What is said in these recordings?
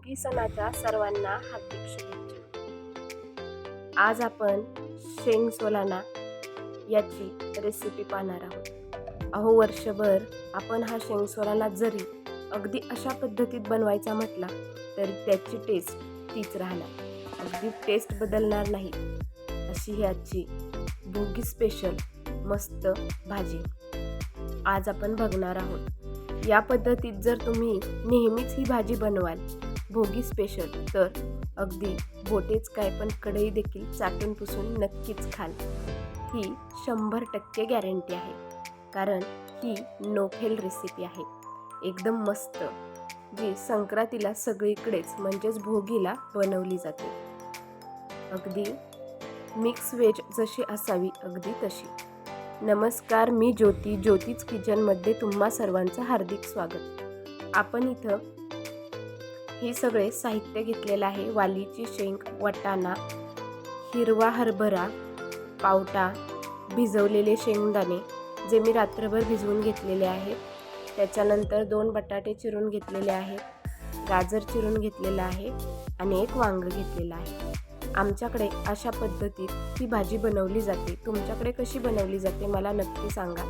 भोगी सणाच्या सर्वांना हार्दिक शुभेच्छा. आज आपण शेंग सोलाना याची रेसिपी पाहणार आहोत. अहो वर्षभर आपण हा शेंग सोलाना जरी अगदी अशा पद्धतीत बनवायचा म्हटला तरी त्याची टेस्ट तीच राहणार. अगदी टेस्ट बदलणार नाही. अशी ही आजची भोगी स्पेशल मस्त भाजी. आज आपण बघणार आहोत. या पद्धतीत जर तुम्ही नेहमीच ही भाजी बनवाल भोगी स्पेशल तर अगदी बोटेच काय पण कढई देखील चाटून पुसून नक्कीच खाल. ही शंभर टक्के गॅरंटी आहे. कारण ही नो फेल रेसिपी आहे. एकदम मस्त. जी संक्रांतीला सगळीकडेच म्हणजेच भोगीला बनवली जाते. अगदी मिक्स व्हेज जशी असावी अगदी तशी. नमस्कार मी ज्योती. ज्योतीच किचनमध्ये तुम्हा सर्वांचं हार्दिक स्वागत. आपण इथं हे सगळे साहित्य घेतलेलं आहे. वालीची शेंग वटाणा हिरवा हरभरा पावटा भिजवलेले शेंगदाणे जे मी रात्रभर भिजवून घेतलेले आहेत. त्याच्यानंतर दोन बटाटे चिरून घेतलेले आहेत. गाजर चिरून घेतलेलं आहे आणि एक वांग घेतलेलं आहे. आमच्याकडे अशा पद्धतीत ही भाजी बनवली जाते. तुमच्याकडे कशी बनवली जाते मला नक्की सांगा.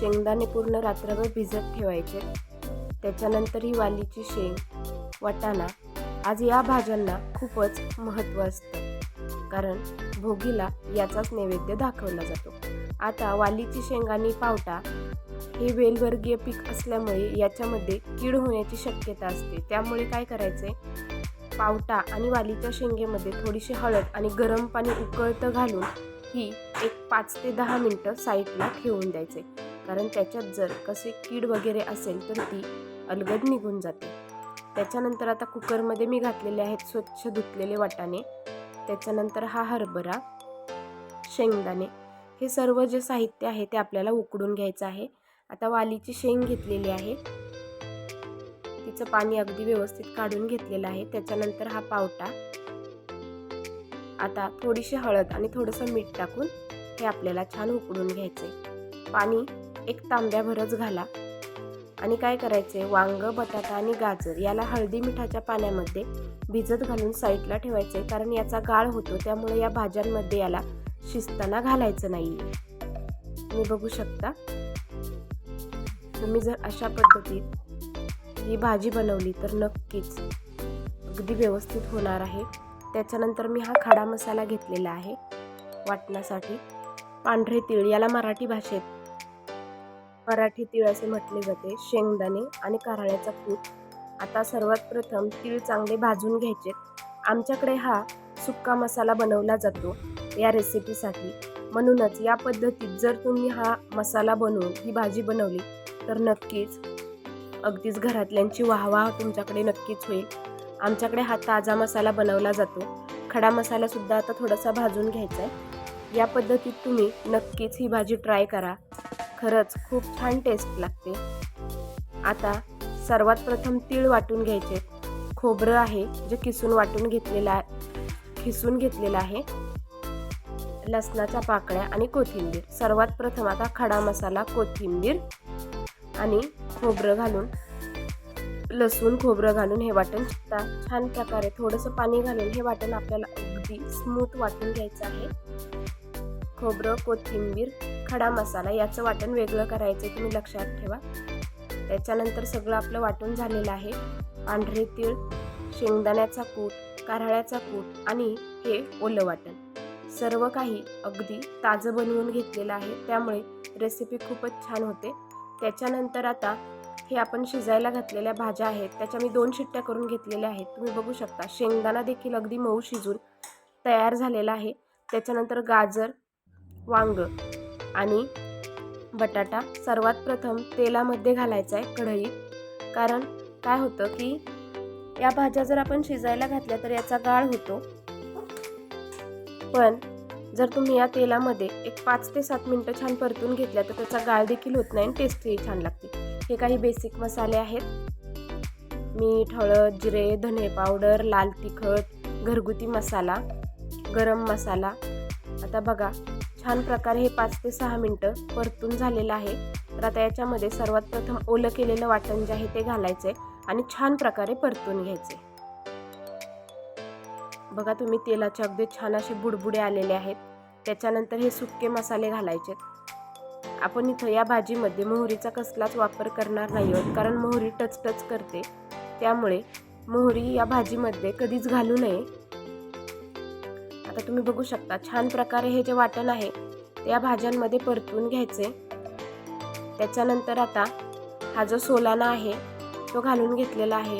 शेंगदाणे पूर्ण रात्रभर भिजत ठेवायचे. त्याच्यानंतर ही वालीची शेंग वाटाणा आज या भाज्यांना खूपच महत्त्व असतं. कारण भोगीला याचाच नैवेद्य दाखवला जातो. आता वालीची शेंग आणि पावटा हे वेलवर्गीय पीक असल्यामुळे याच्यामध्ये कीड होण्याची शक्यता असते. त्यामुळे काय करायचे? पावटा आणि वालीच्या शेंगेमध्ये थोडीशी हळद आणि गरम पाणी उकळतं घालून ही एक पाच ते दहा मिनटं साईडला ठेवून द्यायचे. कारण त्याच्यात जर कसे कीड वगैरे असेल तर ती अलगद निघून जाते. त्याच्यानंतर आता कुकरमध्ये मी घातलेले आहेत स्वच्छ धुतलेले वाटाणे. त्याच्यानंतर हा हरभरा शेंगदाणे. हे सर्व जे साहित्य आहे ते आपल्याला उकडून घ्यायचं आहे. आता वालीची शेंग घेतलेली आहे. तिचं पाणी अगदी व्यवस्थित काढून घेतलेलं आहे. त्याच्यानंतर हा पावटा. आता थोडीशी हळद आणि थोडंसं मीठ टाकून हे आपल्याला छान उकडून घ्यायचे पाणी एक तांब्याभरच घाला. आणि काय करायचे? वांग बटाटा आणि गाजर याला हळदी मिठाच्या पाण्यामध्ये भिजत घालून साईडला ठेवायचे. कारण याचा गाळ होतो त्यामुळे या भाज्यांमध्ये याला शिजताना घालायचं नाही तुम्ही बघू शकता. तुम्ही जर अशा पद्धतीत ही भाजी बनवली तर नक्कीच अगदी व्यवस्थित होणार आहे. त्याच्यानंतर मी हा खडा मसाला घेतलेला आहे वाटण्यासाठी. पांढरे तीळ याला मराठी भाषेत मराठी तीळ असे म्हटले जाते. शेंगदाणे आणि कारळ्याचा कूट. आता सर्वात प्रथम तीळ चांगले भाजून घ्यायचे. आमच्याकडे हा सुक्का मसाला बनवला जातो या रेसिपीसाठी म्हणूनच या पद्धतीत जर तुम्ही हा मसाला बनवून ही भाजी बनवली तर नक्कीच अगदीच घरातल्यांची वाहवाह तुमच्याकडे नक्कीच होईल. आमच्याकडे हा ताजा मसाला बनवला जातो. खडा मसालासुद्धा आता थोडासा भाजून घ्यायचा आहे. या पद्धतीत तुम्ही नक्कीच ही भाजी ट्राय करा. खरंच खूप छान टेस्ट लागते. आता सर्वात प्रथम तीळ वाटून घ्यायचे. खोबरं आहे जे किसून वाटून घेतलेलं आहे खिसून घेतलेलं आहे. लसणाच्या पाकळ्या आणि कोथिंबीर. सर्वात प्रथम आता खडा मसाला कोथिंबीर आणि खोबरं घालून लसूण खोबरं घालून हे वाटण छान प्रकारे थोडंसं पाणी घालून हे वाटण आपल्याला अगदी स्मूथ वाटून घ्यायचं आहे. खोबरं कोथिंबीर खडा मसाला याचं वाटण वेगळं करायचं तुम्ही लक्षात ठेवा. त्याच्यानंतर सगळं आपलं वाटून झालेलं आहे. पांढरे तीळ शेंगदाण्याचा कूट कारळ्याचा कूट आणि हे ओलं वाटण. सर्व काही अगदी ताजं बनवून घेतलेलं आहे. त्यामुळे रेसिपी खूपच छान होते. त्याच्यानंतर आता हे आपण शिजायला घातलेल्या भाज्या आहेत. त्याच्या मी दोन शिट्ट्या करून घेतलेल्या आहेत. तुम्ही बघू शकता शेंगदाणा देखील अगदी मऊ शिजून तयार झालेला आहे. त्याच्यानंतर गाजर वांग आणि बटाटा सर्वात प्रथम तेलामध्ये घालायचा आहे कढईत. कारण काय होतं की या भाज्या जर आपण शिजायला घातल्या तर याचा गाळ होतो. पण जर तुम्ही या तेलामध्ये एक पाच ते सात मिनटं छान परतून घेतल्या तर त्याचा गाळ देखील होत नाही आणि टेस्टही छान लागते. हे काही बेसिक मसाले आहेत. मीठ हळद जिरे धने पावडर लाल तिखट घरगुती मसाला गरम मसाला. आता बघा छान प्रकारे हे पाच ते सहा मिनटं परतून झालेलं आहे. तर आता याच्यामध्ये सर्वात प्रथम ओलं केलेलं वाटण जे आहे ते घालायचे आणि छान प्रकारे परतून घ्यायचे बघा तुम्ही तेलाचे अगदी छान असे बुडबुडे आलेले आहेत. त्याच्यानंतर हे सुके मसाले घालायचे आपण इथं या भाजीमध्ये मोहरीचा कसलाच वापर करणार नाही आहोत कारण मोहरी टच टच करते. त्यामुळे मोहरी या भाजीमध्ये कधीच घालू नये. आता तुम्ही बघू शकता छान प्रकारे हे जे वाटण आहे ते या भाज्यांमध्ये परतून घ्यायचे. त्याच्यानंतर आता हा जो सोलाना आहे तो घालून घेतलेला आहे.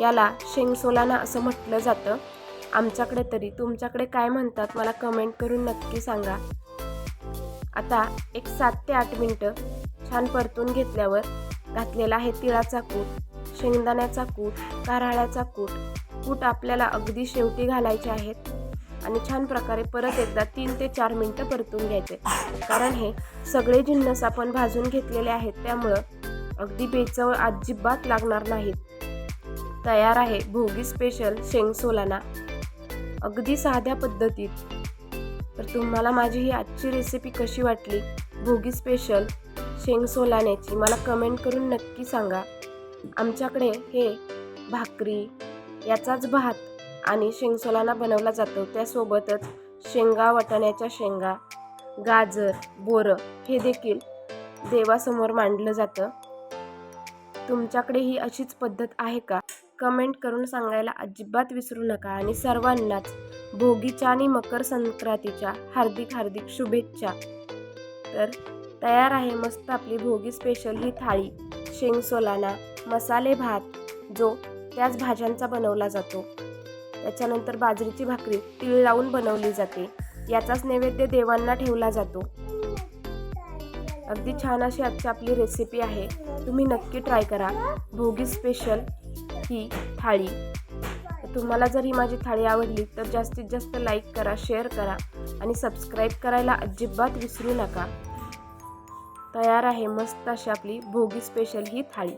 याला शेंग सोलाना असं म्हटलं जातं. आमच्याकडे तरी तुमच्याकडे काय म्हणतात मला कमेंट करून नक्की सांगा. आता एक सात ते आठ मिनटं छान परतून घेतल्यावर घातलेला आहे तिळाचा कूट शेंगदाण्याचा कूट कारहाळ्याचा कूट. कूट आपल्याला अगदी शेवटी घालायचे आहेत. आणि छान प्रकारे परत एकदा तीन ते चार मिनटं परतून घ्यायचे. कारण हे सगळे जिन्नस आपण भाजून घेतलेले आहेत त्यामुळं अगदी बेचव अजिबात लागणार नाहीत. तयार आहे भोगी स्पेशल शेंग सोलाना. अगदी साध्या पद्धतीत. तर तुम्हाला माझी ही आजची रेसिपी कशी वाटली? भोगी स्पेशल शेंग सोलाण्याची मला कमेंट करून नक्की सांगा. आमच्याकडे हे भाकरी याचाच भात आणि शेंगसोलाना बनवला जातो. त्यासोबतच शेंगा वाटाण्याच्या शेंगा गाजर बोरं हे देखील देवासमोर मांडलं जातं. तुमच्याकडे ही अशीच पद्धत आहे का? कमेंट करून सांगायला अजिबात विसरू नका आणि सर्वांनाच भोगीच्या आणि मकर संक्रांतीच्या हार्दिक हार्दिक शुभेच्छा. तर तयार आहे मस्त आपली भोगी स्पेशल ही थाळी शेंग सोलाना मसाले भात जो त्याच भाज्यांचा बनवला जातो. त्याच्यानंतर बाजरीची भाकरी तीळ लावून बनवली जाते. याचाच नैवेद्य देवांना ठेवला जातो. अगदी छान अशी आजची आपली रेसिपी आहे. तुम्ही नक्की ट्राय करा. भोगी स्पेशल ही थाळी. तुम्हाला जर ही माझी थाळी आवडली तर जास्तीत जास्त लाईक करा शेअर करा आणि सबस्क्राईब करायला अजिबात विसरू नका. तयार आहे मस्त अशी आपली भोगी स्पेशल ही थाळी.